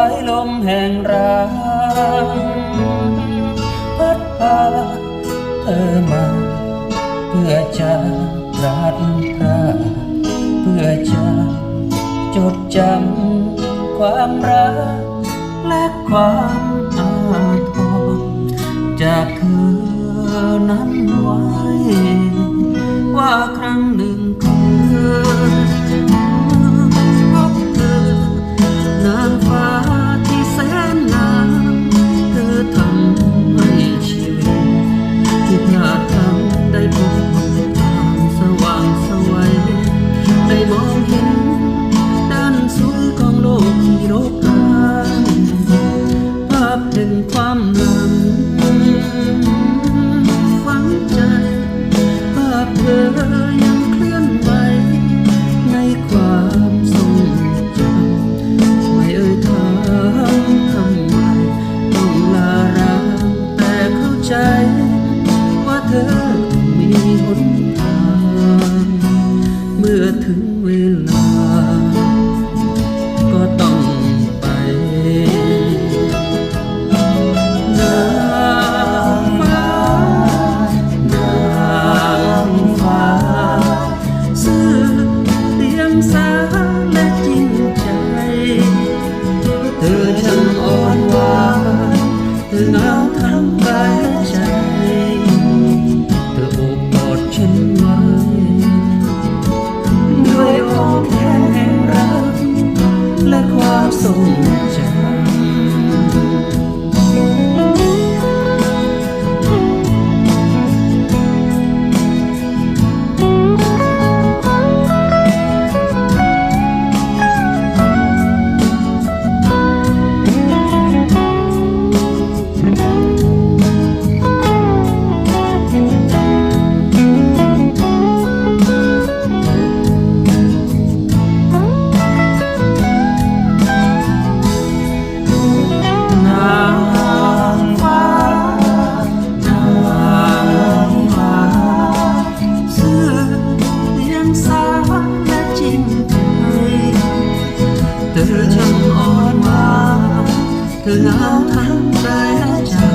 ายลมแห่งรางพัดพาเธอมาเพื่อจะรัดพระเพื่อจะจดจำความรักและความอาทรจาก hakkını and I'll come by. คำอ่อนวานเธอหาทางแปลใจ